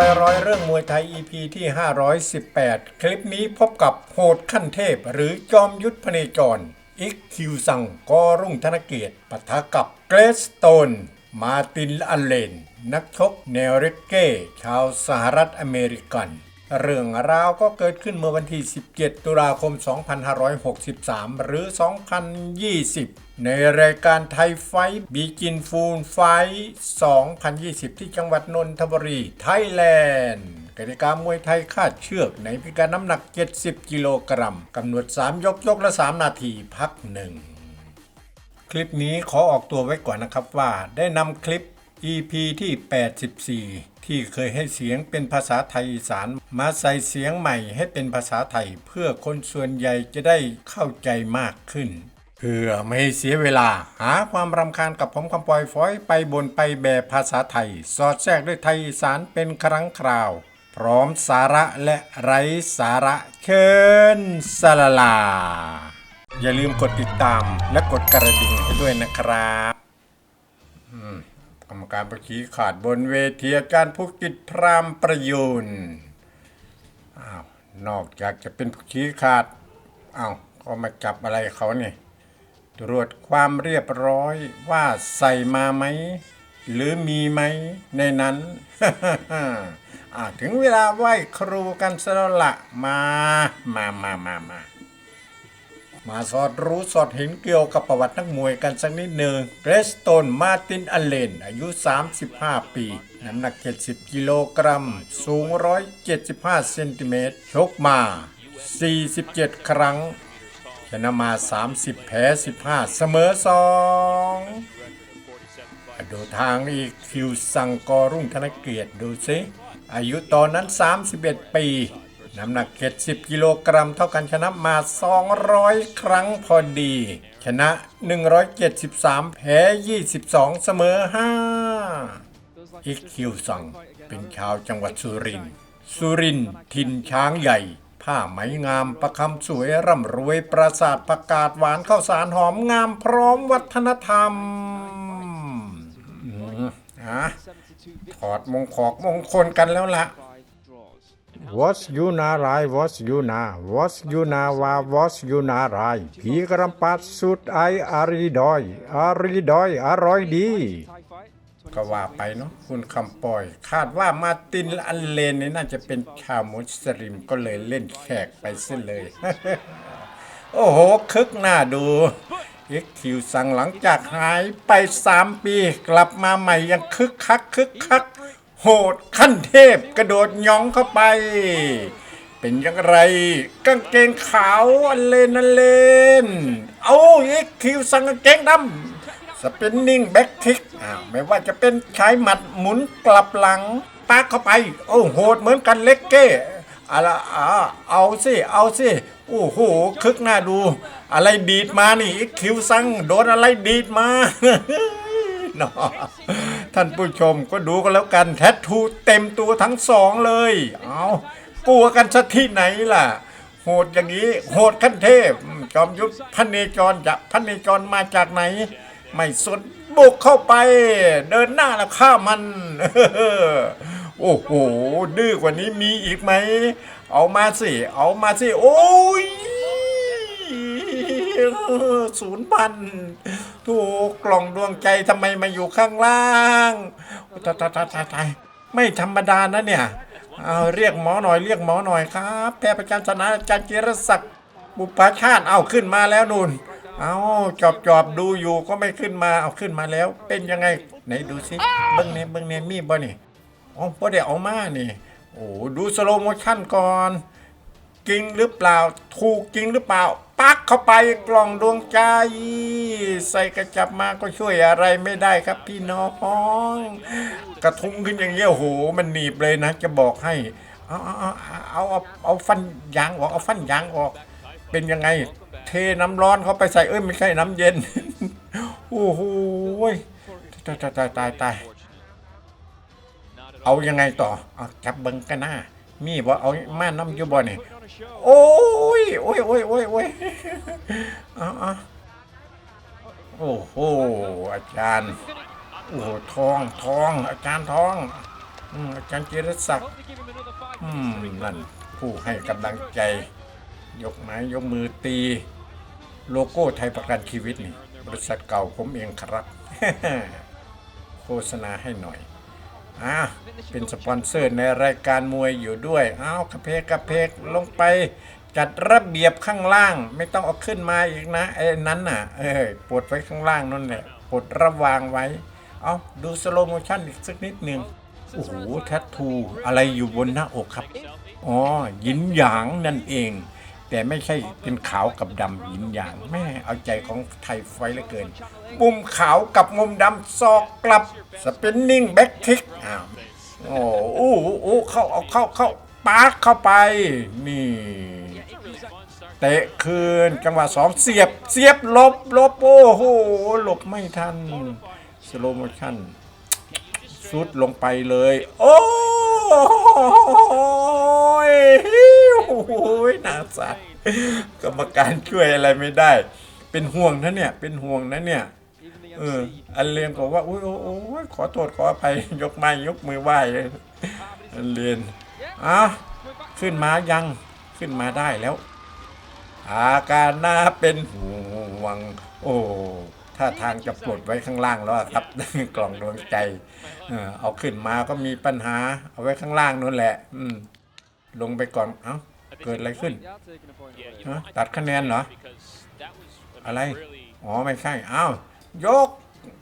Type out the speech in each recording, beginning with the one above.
อยร้อยเรื่องมวยไทย EP ที่ 518 คลิปนี้พบกับโหดขั้นเทพ หรือจอมยุทธพเนจร อิกคิวซังกอรุ่งธนเกียรติปะทะกับเกรสโตน มาตินอัลเลน นักชกแนวเรกเก้ ชาวสหรัฐอเมริกัน เรื่องราวก็เกิดขึ้นเมื่อวันที่ 17 ตุลาคม 2563 หรือ 2020 ในรายการไทยไฟบีจินฟูนไฟ 2020 ที่จังหวัดนนทบุรีไทยแลนด์กติกามวยไทยคาดเชือกในพิการน้ำหนัก 70 กิโลกรัมกำหนด 3 ยกยกละ 3 นาทีพักหนึ่งคลิปนี้ขอออกตัวไว้ก่อนนะครับว่าได้นำคลิป EP ที่ 84 ที่เคยให้เสียงเป็นภาษาไทยอีสานมาใส่เสียงใหม่ให้เป็นภาษาไทย เพื่อคนส่วนใหญ่จะได้เข้าใจมากขึ้น เพื่อไม่เสียเวลา หาความรำคาญกับผมคำปล่อยฟอยไปบนไปแบบภาษาไทย สอดแทรกด้วยไทยสานเป็นครั้งคราว พร้อมสาระและไร้สาระเชิญสลาลา อย่าลืมกดติดตามและกดกระดิ่งให้ด้วยนะครับอืมกรรมการประชีขาดบนเวทีอารผู้กิจพรามประยุนอ้าวนอกจากจะเป็นผู้ชี้ขาดอ้าวก็มาจับอะไรเขาเนี่ย ตรวจความเรียบร้อยว่าใส่มาไหม หรือมีไหมในนั้น ถึงเวลาไหว้ครูกันซะแล้วละมา มามามามามาสอดรู้สอดเห็นเกี่ยวกับประวัตินักมวยกันสักนิดหนึ่งเกรสโตนมาร์ตินอัลเลน อายุ 35 ปี น้ำหนัก 70 กิโลกรัม สูง 175 เซนติเมตร ชกมา 47 ครั้ง ชนะมา 30 แพ้ 15 เสมอ 2 ดูทางอีกคิวสังกอรุ่งธนเกียรติดูสิอายุตอนนั้น 31 ปี น้ำหนัก70กิโลกรัมเท่ากันชนะมา 200 ครั้งพอดี ชนะ 173 แพ้ 22 เสมอ 5อีกคิวสังเป็นชาวจังหวัดสุรินทร์สุรินทร์ถิ่นช้างใหญ่ ผ้าไหมงามประคำสวยร่ำรวยปราสาทประกาศหวานข้าวสารหอมงามพร้อมวัฒนธรรมอะถอดมงขอกมงคลกันแล้วละ What's you na rai What's you na What's you na wa What's you na rai ผีกระปัดสุดไออารีดอย อารีดอย อร่อยดี ก็ว่าไปเนาะคุณคำปล่อย คาดว่ามาตินอันเลนนี่น่าจะเป็นชาวมุสลิมก็เลยเล่นแขกไปเส้นเลย โอ้โห คึกหน้าดูเอ็กคิวสั่งหลังจากหายไปสามปี กลับมาใหม่ยังคึกคักคึกคัก โหดขั้นเทพกระโดดย่องเข้าไป เป็นอย่างไรกางเกงขาวอันเลนอันเลน เอาเอ็กคิวสั่งกางเกงดำ สปินนิ่งแบ็คคิกอ้าวไม่ว่าจะเป็นใช้หมัดหมุนกลับหลังปากเข้าไป โอ้โหดเหมือนกันเล็กเก้อะไรอ่าเอาสิเอาสิโอ้โหคึกหน้าดู อะไรดีดมานี่อีกคิวซังโดนอะไรดีดมาเนาะท่านผู้ชมก็ดูกันแล้วกันแทททูเต็มตัวทั้งสองเลย เอากลัวกันสักที่ไหนล่ะ โหดอย่างนี้ โหดขั้นเทพ จอมยุทธพันเนจรจะพันเนจรมาจากไหน ไม่สนบุกเข้าไป เดินหน้าแล้วฆ่ามัน โอ้โห ดื้อกว่านี้มีอีกไหม เอามาสิ เอามาสิ โอ้ยศูนย์พันถูกกล่องดวงใจทำไมมาอยู่ข้างล่างตายตายตายตายตาไม่ธรรมดานะเนี่ย เอาเรียกหมอหน่อยเรียกหมอหน่อยครับ แพทย์ประจำสนามอาจารย์จิรศักดิ์บุปผาชาติเอาขึ้นมาแล้วนุ่น เอาจอบจอบดูอยู่ก็ไม่ขึ้นมาเอาขึ้นมาแล้ว เป็นยังไงไหนดูสิเบิ้งเนี่ยเบิ้งเนี่ยมีบ่นี่อ๋อบ่ได้เอามานี่โอ้ดูสโลโมชั่นก่อนจริงหรือเปล่าถูกจริงหรือเปล่า ปักเข้าไปกล่องดวงใจ ใส่กระจับมาก็ช่วยอะไรไม่ได้ครับพี่น้องกระทุ้งขึ้นอย่างเงี้ยโหมันหนีบเลยนะ จะบอกให้ เอาเอาเอาเอาเอาฟันยางออกเอาฟันยางออก เป็นยังไง เทน้ำร้อนเข้าไปใส่เอ้ยไม่ใช่น้ำเย็น โอ้โหตายตายตายตายตายเอายังไงต่อเอาจับเบิงกันหน้า มีบ่เอามาน้ำยูบ่นี่โอ้ยโอ้ยโอ้ยโอ้ยโอ้ยเอาเอาโอ้โหอาจารย์ โอ้โหทองทอง อาจารย์ทองอาจารย์เจรศักดิ์นั่นผู้ให้กำลังใจ ยกไม้ยกมือตี โลโก้ไทยประกันชีวิตนี่ บริษัทเก่าผมเองครับ โฆษณาให้หน่อยอ่าเป็นสปอนเซอร์ในรายการมวยอยู่ด้วยอ้าวกระเพกกระเพกลงไปจัดระเบียบข้างล่าง ไม่ต้องเอาขึ้นมาอีกนะไอ้นั้นน่ะ เอ้ยปลดไว้ข้างล่างนั่นแหละปลดระวางไว้ เอาดูสโลโมชั่นอีกสักนิดหนึ่งโอ้โหแทททูอะไรอยู่บนหน้าอกครับ อ๋อยินหยางนั่นเอง แต่ไม่ใช่เป็นขาวกับดำหยินหยาง แม่เอาใจของไทยไฟเหลือเกินมุมขาวกับมุมดำซอกกลับสปินนิ่งแบ็กทิกอ้าวโอ้โอ้โอ้เข้าเอาเข้าเข้าปาร์คเข้าไปนี่เตะคืนจังหวะสองเสียบเสียบลบลบโอ้โหหลบไม่ทันสโลโมชั่นสุดลงไปเลย โอ้ย โอ้ยน่าสัตว์กรรมการช่วยอะไรไม่ได้ เป็นห่วงนะเนี่ย เป็นห่วงนะเนี่ย เออ อันเรียนบอกว่า โอ้ยโอ้ยขอโทษขออภัย ยกไม้ยกมือไหว้เลยอันเรียนอะขึ้นมายัง ขึ้นมาได้แล้ว อาการน่าเป็นห่วง โอ้ถ้าทางจะปลดไว้ข้างล่างแล้วครับ กล่องดวงใจ เอาขึ้นมาก็มีปัญหา เอาไว้ข้างล่างนู่นแหละ อืลงไปก่อน เอ้า เกิดอะไรขึ้นฮะตัดคะแนนเหรอ อะไร อ๋อ ไม่ใช่ อ้าว ยก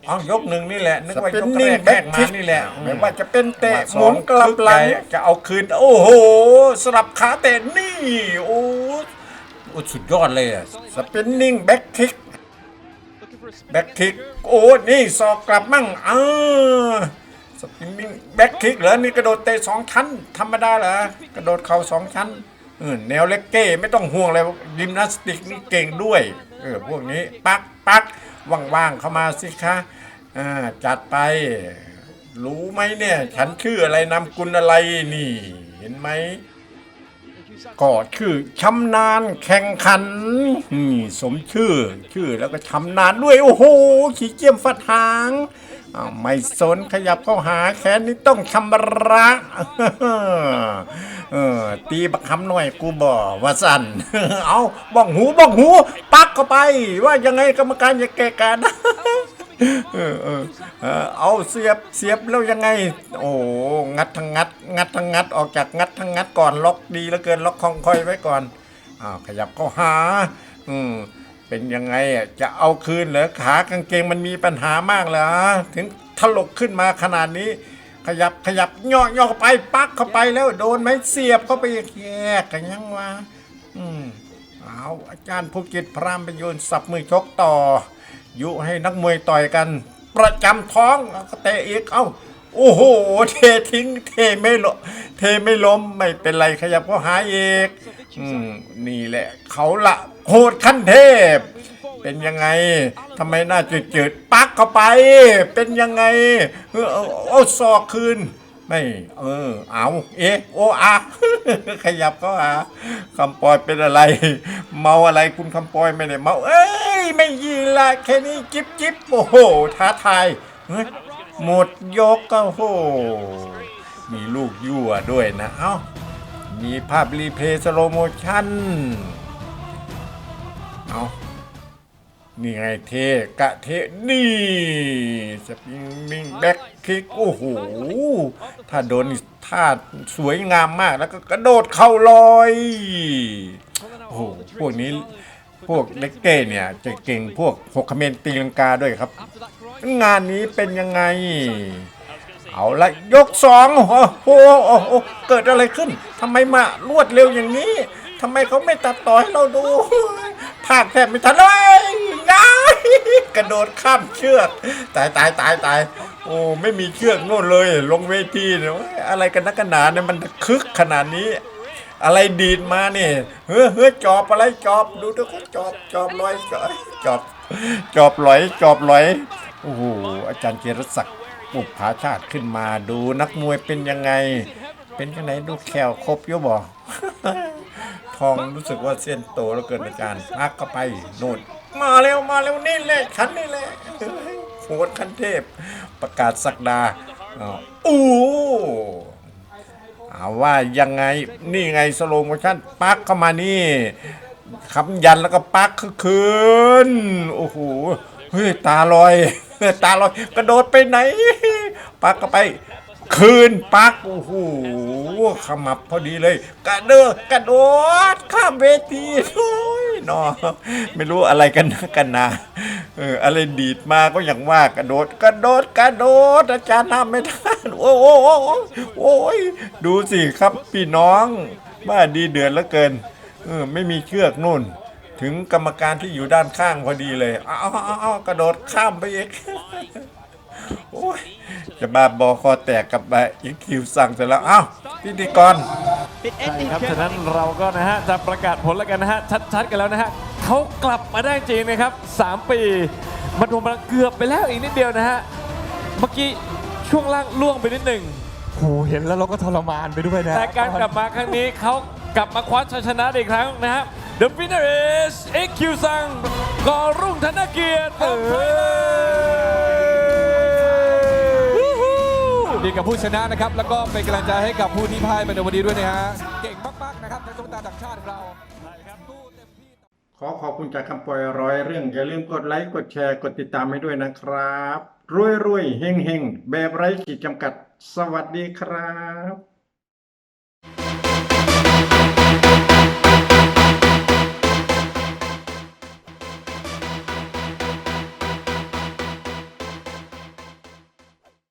อ๋อยกหนึ่งนี่แหละ นึกว่ายกแรกแรกมานี่แหละไม่ว่าจะเป็นเตะหมุนกลับหลังจะเอาคืน โอ้โห สลับขาเตะนี่ โอ้โอ้สุดยอดเลยอะสปินนิ่งแบ็คคิกแบ็คคิก โอ้ นี่สอกกลับมั่งเออสปินนิ่งแบ็คคิกเหรอ นี่กระโดดเตะสองชั้น ธรรมดาเหรอ กระโดดเข่าสองชั้นเออ แนวเล็กเก้ไม่ต้องห่วงเลยยิมนาสติกนี่เก่งด้วยเออพวกนี้ปักปักว่างๆเข้ามาสิคะอ่าจัดไป รู้ไหมเนี่ย ฉันชื่ออะไรนามกุลอะไรนี่ เห็นไหมก็ชื่อชำนาญแข่งขันนี่สมชื่อ ชื่อแล้วก็ชำนาญด้วย โอ้โห ขี้เกียมฟัดหาง ไม่สนขยับเข้าหาแขนนี่ต้องชำระเออตีบักคำหน่อยกูบ่ว่าสั่นเอาบ้องหูบ้องหู ปักเข้าไป ว่ายังไงกรรมการจะแก้การเออเออเออเอาเสียบเสียบแล้วยังไง โอ้งัดทั้งงัด งัดทั้งงัดออกจากงัดทั้งงัดก่อนล็อกดีแล้วเกินล็อกคองคอยไว้ก่อนอ้าวขยับเข้าหา อืม เป็นยังไงอะจะเอาคืนเหรอขากางเกงมันมีปัญหามากเหรอถึงถลกขึ้นมาขนาดนี้ ขยับขยับย่อย่อเข้าไปปักเข้าไปแล้วโดนไหมเสียบเข้าไปแยกกันยังวะอืมเอาอาจารย์ภูกิจพรามไปโยนสับมือชกต่อ ยุให้นักมวยต่อยกัน ประจำท้องแล้วก็เตะอีกเอ้าโอ้โห เททิ้ง เทไม่ลเทไม่ล้มไม่เป็นไรขยับก็หาเอก อืมนี่แหละ เขาละโหดขั้นเทพ เป็นยังไงทำไมหน้าจืดๆปักเข้าไป เป็นยังไงเออเอาเอาศอกคืนไม่เออเอาเอะโออาขยับก็อาคำปอยเป็นอะไร เมาอะไรคุณคำปอยไม่ได้เมา เอ้ยไม่ยีละแค่นี้จิบจิบโอ้โหท้าทายหมดยกก็โอ้โหมีลูกยั่วด้วยนะเอ้า มีภาพรีเพย์สโลโมชั่น เอานี่ไงเทกะเทนี่สปริงมิงแบ็คคิก โอ้โห ถ้าโดนท่าสวยงามมากแล้วก็กระโดดเข่าลอย โอ้โห พวกนี้พวกเล็กเก้เนี่ยจะเก่งพวกหกคเมนตีลังกาด้วยครับ งานนี้เป็นยังไง เอาละยกสองโอ้โหโอ้โหเกิดอะไรขึ้นทำไมมารวดเร็วอย่างนี้ทำไมเขาไม่ตัดต่อให้เราดูภาคแทบไม่ทันเลยง่ายกระโดดข้ามเชือกตายตายตายตายโอ้ไม่มีเชือกโน่นเลย ลงเวทีเนี่ยอะไรกันนักหนาเนี่ยมันคึกขนาดนี้ อะไรดีดมาเนี่ยเฮ้ยเฮ้ยจอบอะไรจอบดูทุกคนจอบจอบลอยจอบจอบจอบลอยจอบลอยโอ้โหอาจารย์เจรศักดิ์ ปุบผาชาติขึ้นมาดูนักมวยเป็นยังไง เป็นยังไงดูแขวครบยบ่ทองรู้สึกว่าเส้นโตแล้วเกินอาจารย์พักเข้าไปโน่นมาเร็วมาเร็วนี่แหละฉันนี่แหละโหดคันเทพ ประกาศสักดาอ๋อโอ้เอาว่ายังไงนี่ไงสโลโมชั่นปักเข้ามานี่คำยันแล้วก็ปักคืนโอ้โหเฮ้ยตาลอย ตาลอยกระโดดไปไหน ปักก็ไป คืนปักโอ้โหขมับพอดีเลย กระเดดกระโดดข้ามเวทีโอ้ยนอไม่รู้อะไรกันนะกันนะเอออะไรดีดมาก็อย่างว่ากระโดดกระโดดกระโดดอาจารย์ทำไม่ทันโอ้โหโอ้โหโอ้ยดูสิครับพี่น้องบ้าดีเดือดเหลือเกินเออไม่มีเชือกนู่น ถึงกรรมการที่อยู่ด้านข้างพอดีเลยเอาเอาเอาเอากระโดดข้ามไปอีกโอ้ยจะบ้าบอคอแตกกับไปอีกคิวสั่งเสร็จแล้วเอ้าพิธีกรใช่ครับฉะนั้นเราก็นะฮะจะประกาศผลแล้วกันนะฮะชัดๆกันแล้วนะฮะเขากลับมาได้จริงนะครับ 3 ปีมันรวมมาเกือบไปแล้วอีกนิดเดียวนะฮะเมื่อกี้ช่วงล่างล่วงไปนิดหนึ่งโหเห็นแล้วเราก็ทรมานไปด้วยนะแต่การกลับมาครั้งนี้เขากลับมาคว้าชัยชนะได้อีกครั้งนะฮะ The winner is XQ ซังกอรุ่งธนเกียรติเอ from อ Thailand ดีกับผู้ชนะนะครับ แล้วก็เป็นกำลังใจให้กับผู้ที่พ่ายไปในวันนี้ด้วยนะฮะ เก่งมาก ๆ นะครับในตุ๊กตาต่างชาติของเราสู้เต็มที่ขอขอบคุณจากคำปล่อยร้อยเรื่อง อย่าลืมกดไลค์ กดแชร์ กดติดตามให้ด้วยนะครับ รวยรวยๆเฮงเฮงๆแบบไร้ขีดจำกัด สวัสดีครับ